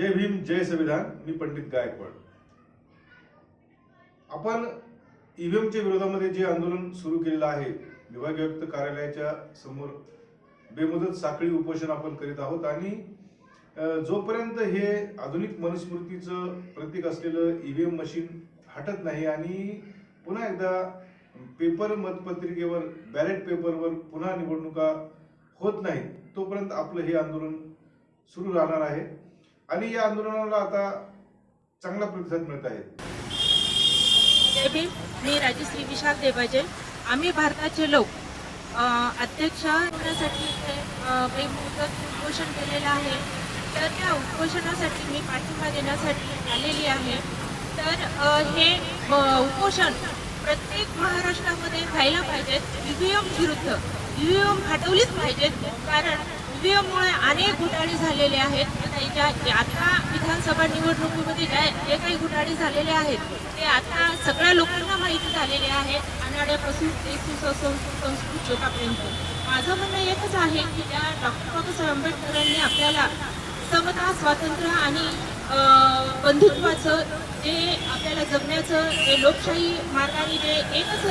जय भीम जय संविधान. मी पंडित गायकवाड. आपण ईव्हीएमच्या विरोधामध्ये जे आंदोलन सुरू केलेलं आहे विभागीयुक्त कार्यालयाच्या समोर बेमुदत साखळी उपोषण आपण करीत आहोत आणि जोपर्यंत हे आधुनिक मनुस्मृतीचं प्रतीक असलेलं ईव्हीएम मशीन हटत नाही आणि पुन्हा एकदा पेपर मतपत्रिकेवर बॅलेट पेपरवर पुन्हा निवडणुका होत नाही तोपर्यंत आपलं हे आंदोलन सुरू राहणार आहे. आणि या आंदोलनाला आता चांगला प्रतिसाद मिळत आहे. जय मी राजश्री विशाल देवाजे आम्ही भारताचे लोक अध्यक्ष होण्यासाठी इथे, उपोषण केलेलं आहे. तर त्या उपोषणासाठी मी पाठिंबा देण्यासाठी आलेली आहे. तर हे उपोषण प्रत्येक महाराष्ट्रामध्ये व्हायला पाहिजेत. ईव्हीएम विरुद्ध. ईव्हीएम हटवलीच पाहिजेत. कारण ईव्हीएममुळे अनेक घोटाळे झालेले आहेत. त्याच्या आता विधानसभा निवडणुकीमध्ये ज्या जे काही घोटाळे झालेले आहेत ते आता सगळ्या लोकांना माहिती झालेले आहेत अनाड्यापासून ते सुसंस्कृत संस्कृत लोकांपर्यंत. माझं म्हणणं एकच आहे की त्या डॉक्टर बाबासाहेब आंबेडकरांनी आपल्याला समता स्वातंत्र्य आणि बंधुत्वाचं जे आपल्याला जगण्याचं जे लोकशाही मार्गाने जे एकच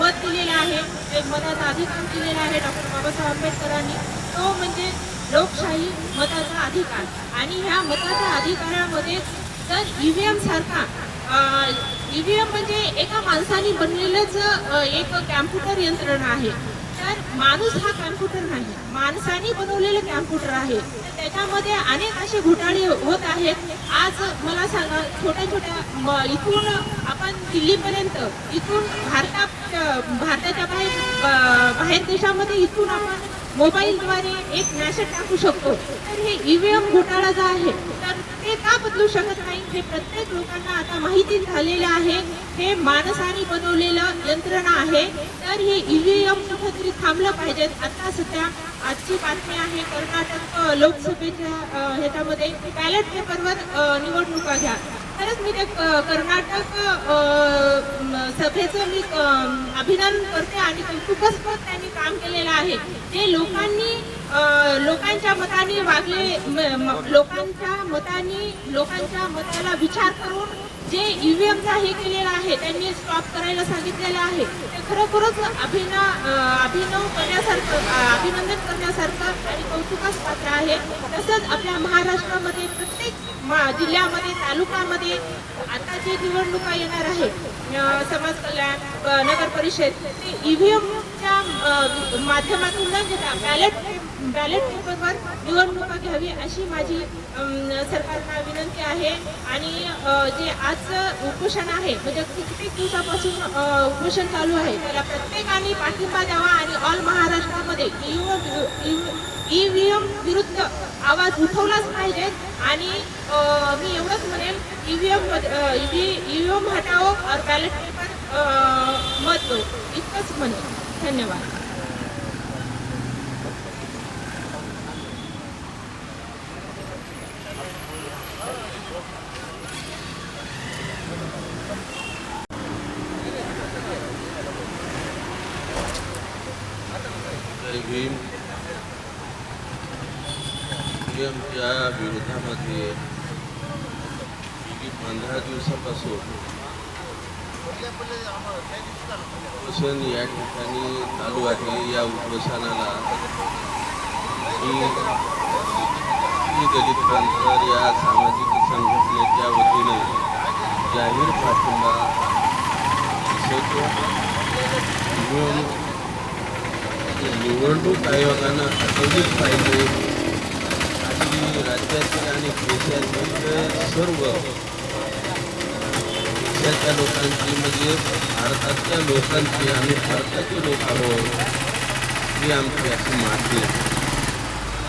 मत दिलेलं आहे ते मनाचा अधिकार दिलेला आहे डॉक्टर बाबासाहेब आंबेडकरांनी तो म्हणजे लोकशाही मताचा अधिकार. आणि ह्या मताच्या अधिकारामध्ये जर ईव्हीएम सारखा ईव्हीएम म्हणजे एका माणसाने बनलेलंच एक कॅम्प्युटर यंत्रणा आहे. तर माणूस हा कॅम्प्युटर नाही माणसाने बनवलेलं कॅम्प्युटर आहे. त्याच्यामध्ये अनेक असे घोटाळे होत आहेत. आज मला सांगा छोट्या छोट्या म- इथून आपण दिल्लीपर्यंत इथून भारतात भारताच्या बाहेर बाहेर देशामध्ये इथून आपण मोबाईलद्वारे एक मॅसेज टाकू शकतो. तर हे ईव्हीएम घोटाळा जो आहे तर ते का बदलू शकत नाही हे प्रत्येक लोकांना आता माहिती झालेलं आहे. हे माणसाने बनवलेलं यंत्रणा आहे. तर हे ईव्हीएम कुठंतरी थांबलं पाहिजेत आता सध्या आजची बातमी आहे कर्नाटक लोकसभेच्या ह्याच्यामध्ये बॅलेट पेपरवर निवडणुका घ्या. खरंच मी ते क- कर्नाटक सभेचं मी अभिनंदन करते आणि खूपच त्यांनी काम केलेलं आहे. जे लोकांनी अ, लोकांच्या मताने वागले म- लोकांच्या मताने लोकांच्या मताला विचार करून जे ईव्हीएमचा हे केलेलं आहे त्यांनी स्टॉप करायला सांगितलेलं आहे. ते खरोखरच अभिनव अभिनव करण्यासारखं अभिनंदन करण्यासारखं आणि कौतुकास पात्र आहे. तसंच आपल्या महाराष्ट्रामध्ये प्रत्येक मा- जिल्ह्यामध्ये तालुक्यामध्ये आता जे निवडणुका येणार आहे समाज कल्याण नगर परिषद ते ईव्हीएमच्या माध्यमातून न घेता बॅलेट बॅलेट पेपरवर निवडणुका घ्यावी अशी माझी सरकारला विनंती आहे. आणि जे आज उपोषण आहे म्हणजे कित्येक दिवसापासून उपोषण चालू आहे त्याला प्रत्येकाने पाठिंबा द्यावा आणि ऑल महाराष्ट्रामध्ये ई व्ही एम विरुद्ध आवाज उठवलाच पाहिजे. आणि मी एवढंच म्हणेन E V M E V M हटाओ और बॅलेट पेपर मत दो. इतकंच म्हणेन. धन्यवाद. भीम पीएमच्या विरोधामध्ये गेली पंधरा दिवसापासून. उपोषण या ठिकाणी चालू आहे या उपोषणाला. मी दलित पंथर या सामाजिक संघटनेच्या वतीने जाहीर पाठिंबा मिळून निवडणूक आयोगानं हटवलीच पाहिजे. आणि राज्यातील आणि देशातील सर्व देशाच्या लोकांची म्हणजे भारतातल्या लोकांची आम्ही भारताचे लोक आहोत ही आमची अशी मागणी आहे.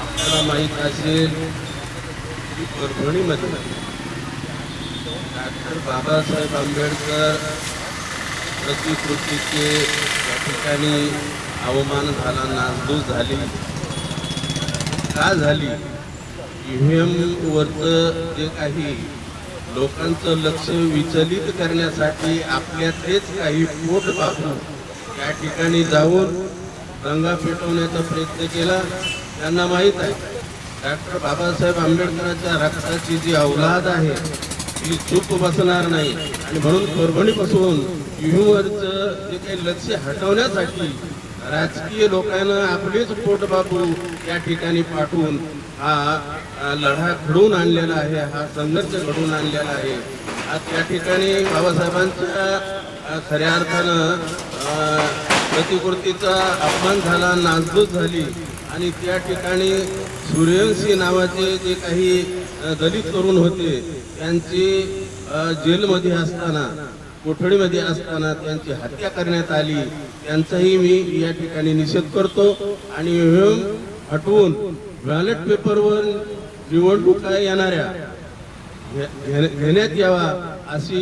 आपल्याला माहीत असेल की परभणीमध्ये डॉक्टर बाबासाहेब आंबेडकर प्रतिकृतीचे या ठिकाणी अवमान झाला नासधूस झाली. का झाली? ईव्हीएमवरचं जे काही लोकांचं लक्ष विचलित करण्यासाठी आपल्यातलेच काही पोट पाहून या ठिकाणी जाऊन दंगा पेटवण्याचा प्रयत्न केला त्यांना माहीत आहे. डॉक्टर बाबासाहेब आंबेडकरांच्या रक्ताची जी अवलाद आहे ती चूक बसणार नाही. आणि म्हणून परभणीपासून युवरचं जे काही लक्ष हटवण्यासाठी राजकीय लोकांना आपलेच पोटबाबू या ठिकाणी पाठवून हा लढा घडवून आणलेला आहे हा संघर्ष घडवून आणलेला आहे. आज त्या ठिकाणी बाबासाहेबांच्या खऱ्या अर्थानं प्रतिकृतीचा अपमान झाला नासधूस झाली. आणि त्या ठिकाणी सूर्यवंशी नावाचे जे काही दलित तरुण होते त्यांची जेलमध्ये असताना कोठडीमध्ये असताना त्यांची हत्या करण्यात आली. त्यांचाही मी या ठिकाणी निषेध करतो आणि हटवून बॅलेट पेपरवर निवडणुका येणाऱ्या घे- घेण्यात यावा अशी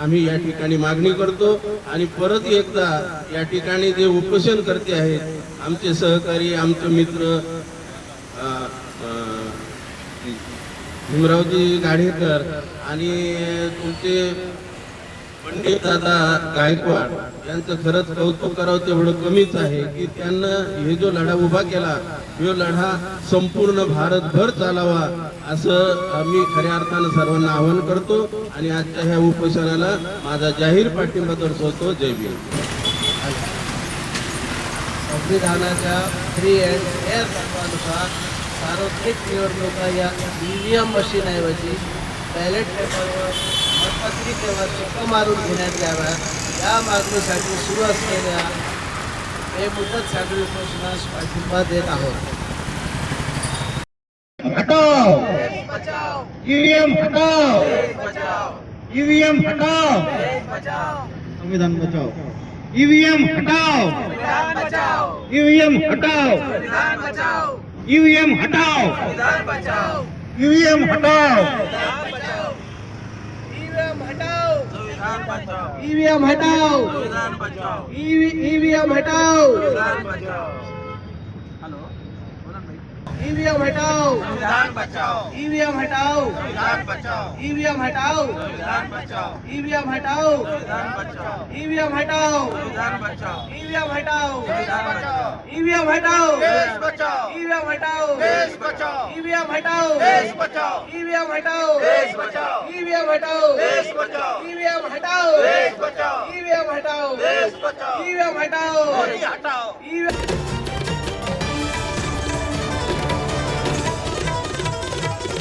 आम्ही या ठिकाणी मागणी करतो. आणि परत एकदा या ठिकाणी जे उपोषण करते आहेत आमचे सहकारी आमचे मित्र भीमरावजी गाडेकर आणि तुमचे पंडित दादा गायकवाड यांचं खरंच कौतुक करावं तेवढं कमीच आहे की त्यांना हे जो लढा उभा केला तो लढा संपूर्ण भारतभर चालावा असं आम्ही खऱ्या अर्थानं सर्वांना आवाहन करतो. आणि आजच्या ह्या उपोषणाला माझा जाहीर पाठिंबा दर्शवतो. जय भीम. संविधानाच्या फ्री अँड एअर तत्वानुसार सार्वत्रिक निवडणुका या ईव्हीएम मशीनऐवजी बॅलेट पेपरवर हटाओ। हटाओ। हटाओ। संविधान बचाओ। ईवीएम हटाओ। ईवीएम हटाओ। ईवीएम हटाओ। ईवीएम हटाओ। ઈવીએમ હટાવ. ઈવીએમ હટાવ. ઈવીએમ હટાવ. ईवीएम हटाओ संविधान बचाओ ईवीएम हटाओ संविधान बचाओ ईवीएम हटाओ संविधान बचाओ ईवीएम हटाओ संविधान बचाओ ईवीएम हटाओ संविधान बचाओ ईवीएम हटाओ संविधान बचाओ ईवीएम हटाओ देश बचाओ ईवीएम हटाओ देश बचाओ ईवीएम हटाओ देश बचाओ ईवीएम हटाओ देश बचाओ ईवीएम हटाओ देश बचाओ ईवीएम हटाओ देश बचाओ ईवीएम हटाओ देश बचाओ ईवीएम हटाओ देश बचाओ ईवीएम हटाओ देश बचाओ ईवीएम हटाओ देश बचाओ ईवीएम हटाओ